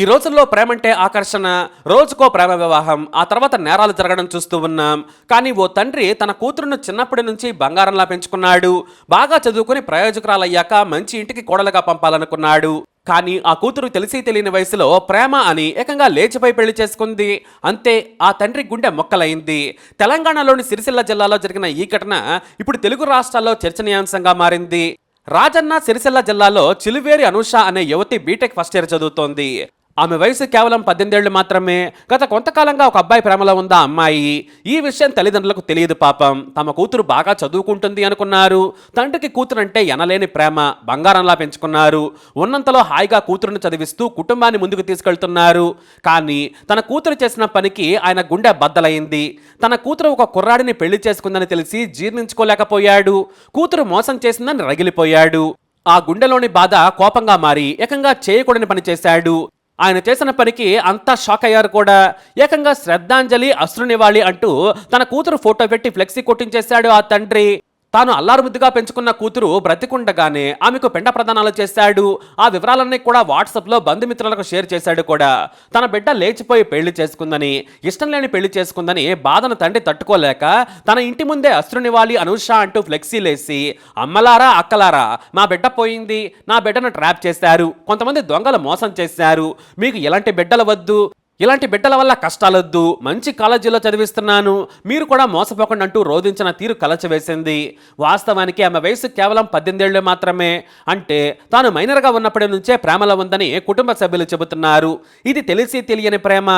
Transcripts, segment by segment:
ఈ రోజుల్లో ప్రేమంటే ఆకర్షణ రోజుకో ప్రేమ వివాహం ఆ తర్వాత నేరాలు జరగడం చూస్తూ ఉన్నాం. కానీ ఓ తండ్రి తన కూతురును చిన్నప్పటి నుంచి బంగారంలా పెంచుకున్నాడు. బాగా చదువుకుని ప్రయోజకురాలయ్యాక మంచి ఇంటికి కోడలుగా పంపాలనుకున్నాడు. కానీ ఆ కూతురు తెలిసి తెలియని వయసులో ప్రేమ అని ఏకంగా లేచిపోయి పెళ్ళి చేసుకుంది. అంతే ఆ తండ్రి గుండె మొక్కలైంది. తెలంగాణలోని సిరిసిల్ల జిల్లాలో జరిగిన ఈ ఘటన ఇప్పుడు తెలుగు రాష్ట్రాల్లో చర్చనీయాంశంగా మారింది. రాజన్న సిరిసిల్ల జిల్లాలో చిలువేరి అనూష అనే యువతి బీటెక్ ఫస్ట్ ఇయర్ చదువుతోంది. ఆమె వయసు కేవలం పద్దెనిమిదేళ్ళు మాత్రమే. గత కొంతకాలంగా ఒక అబ్బాయి ప్రేమలో ఉందా అమ్మాయి ఈ విషయం తల్లిదండ్రులకు తెలియదు పాపం. తమ కూతురు బాగా చదువుకుంటుంది అనుకున్నారు. తండ్రికి కూతురు అంటే ఎనలేని ప్రేమ బంగారంలా పెంచుకున్నారు. ఉన్నంతలో హాయిగా కూతురును చదివిస్తూ కుటుంబాన్ని ముందుకు తీసుకెళ్తున్నారు. కానీ తన కూతురు చేసిన పనికి ఆయన గుండె బద్దలైంది. తన కూతురు ఒక కుర్రాడిని పెళ్ళి చేసుకుందని తెలిసి జీర్ణించుకోలేకపోయాడు. కూతురు మోసం చేసిందని రగిలిపోయాడు. ఆ గుండెలోని బాధ కోపంగా మారి ఏకంగా చేయకూడని పని చేశాడు. ఆయన చేసిన పనికి అంతా షాక్ అయ్యారు కూడా. ఏకంగా శ్రద్ధాంజలి అశ్రునివాళి అంటూ తన కూతురు ఫోటో పెట్టి ఫ్లెక్సీ కొట్టించేశాడు ఆ తండ్రి. తాను అల్లారుముద్దుగా పెంచుకున్న కూతురు బ్రతికుండగానే ఆమెకు పెండ ప్రదానాలు చేశాడు. ఆ వివరాలన్నీ కూడా వాట్సాప్లో బంధుమిత్రులకు షేర్ చేశాడు కూడా. తన బిడ్డ లేచిపోయి పెళ్ళి చేసుకుందని ఇష్టం లేని పెళ్ళి చేసుకుందని బాధను తండ్రి తట్టుకోలేక తన ఇంటి ముందే అశ్రునివాలి అనుష అంటూ ఫ్లెక్సీలేసి అమ్మలారా అక్కలారా మా బిడ్డ పోయింది నా బిడ్డను ట్రాప్ చేశారు కొంతమంది దొంగలు మోసం చేశారు మీకు ఎలాంటి బిడ్డలు వద్దు ఇలాంటి బిడ్డల వల్ల కష్టాలొద్దు మంచి కాలేజీలో చదివిస్తున్నాను మీరు కూడా మోసపోకండి అంటూ రోధించిన తీరు కలచవేసింది వాస్తవానికి ఆమె వయసు కేవలం పద్దెనిమిదేళ్ళు మాత్రమే. అంటే తాను మైనర్గా ఉన్నప్పటి నుంచే ప్రేమలో ఉందని కుటుంబ సభ్యులు చెబుతున్నారు. ఇది తెలిసి తెలియని ప్రేమ.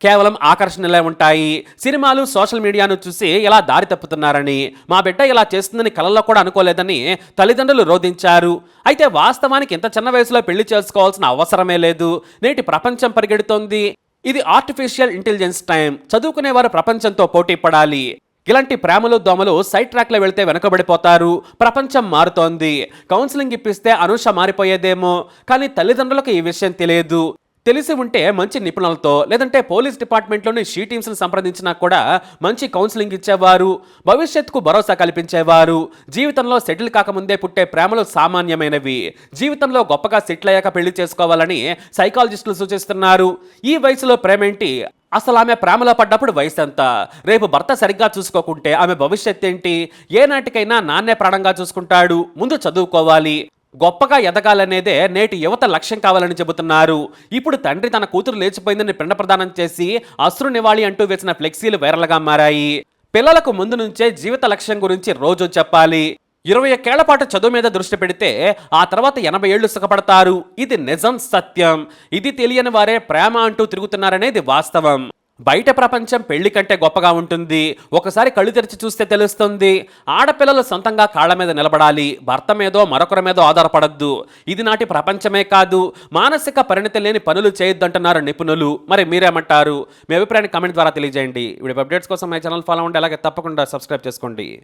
కేవలం ఆకర్షణలే ఉంటాయి. సినిమాలు సోషల్ మీడియాను చూసి ఇలా దారి తప్పుతున్నారని మా బిడ్డ ఇలా చేస్తుందని కలలో కూడా అనుకోలేదని తల్లిదండ్రులు రోధించారు. అయితే వాస్తవానికి ఇంత చిన్న వయసులో పెళ్ళి చేసుకోవాల్సిన అవసరమే లేదు. నేటి ప్రపంచం పరిగెడుతోంది. ఇది ఆర్టిఫిషియల్ ఇంటెలిజెన్స్ టైం చదువుకునేవారు ప్రపంచంతో పోటీ పడాలి. ఇలాంటి ప్రేమలు దోమలు సైడ్ ట్రాక్లో వెళ్తే వెనకబడిపోతారు. ప్రపంచం మారుతోంది. కౌన్సిలింగ్ ఇప్పిస్తే అనూష మారిపోయేదేమో. కానీ తల్లిదండ్రులకు ఈ విషయం తెలియదు. తెలిసి ఉంటే మంచి నిపుణులతో లేదంటే పోలీస్ డిపార్ట్మెంట్లోని షీ టీమ్స్ని సంప్రదించినా కూడా మంచి కౌన్సిలింగ్ ఇచ్చేవారు భవిష్యత్తుకు భరోసా కల్పించేవారు. జీవితంలో సెటిల్ కాకముందే పుట్టే ప్రేమలు సామాన్యమైనవి. జీవితంలో గొప్పగా సెటిల్ అయ్యాక పెళ్ళి చేసుకోవాలని సైకాలజిస్టులు సూచిస్తున్నారు. ఈ వయసులో ప్రేమేంటి? అసలు ఆమె ప్రేమలో పడ్డప్పుడు వయసు ఎంత? రేపు భర్త సరిగ్గా చూసుకోకుంటే ఆమె భవిష్యత్ ఏంటి ఏనాటికైనా నాన్నే ప్రాణంగా చూసుకుంటాడు. ముందు చదువుకోవాలి. గొప్పగా ఎదగాలనేదే నేటి యువత లక్ష్యం కావాలని చెబుతున్నారు. ఇప్పుడు తండ్రి తన కూతురు లేచిపోయిందని పిండ ప్రదానం చేసి అశ్రు నివాళి అంటూ వేసిన ఫ్లెక్సీలు వైరల్గా మారాయి. పిల్లలకు ముందు నుంచే జీవిత లక్ష్యం గురించి రోజు చెప్పాలి. ఇరవై ఒక్కేళ్ళ పాటు చదువు మీద దృష్టి పెడితే ఆ తర్వాత ఎనభై ఏళ్ళు సుఖపడతారు. ఇది నిజం సత్యం. ఇది తెలియని వారే ప్రేమ అంటూ తిరుగుతున్నారనేది వాస్తవం. బయట ప్రపంచం పెళ్ళి కంటే గొప్పగా ఉంటుంది. ఒకసారి కళ్ళు తెరిచి చూస్తే తెలుస్తుంది. ఆడపిల్లలు సొంతంగా కాళ్ళ మీద నిలబడాలి. భర్త మీదో మరొకరి మీదో ఆధారపడద్దు. ఇది నాటి ప్రపంచమే కాదు. మానసిక పరిణతి లేని పనులు చేయొద్దంటున్నారు నిపుణులు. మరి మీరేమంటారు? మీ అభిప్రాయాన్ని కామెంట్ ద్వారా తెలియజేయండి. ఇప్పుడు అప్డేట్స్ కోసం మై ఛానల్ ఫాలో అవ్వండి. అలాగే తప్పకుండా సబ్స్క్రైబ్ చేసుకోండి.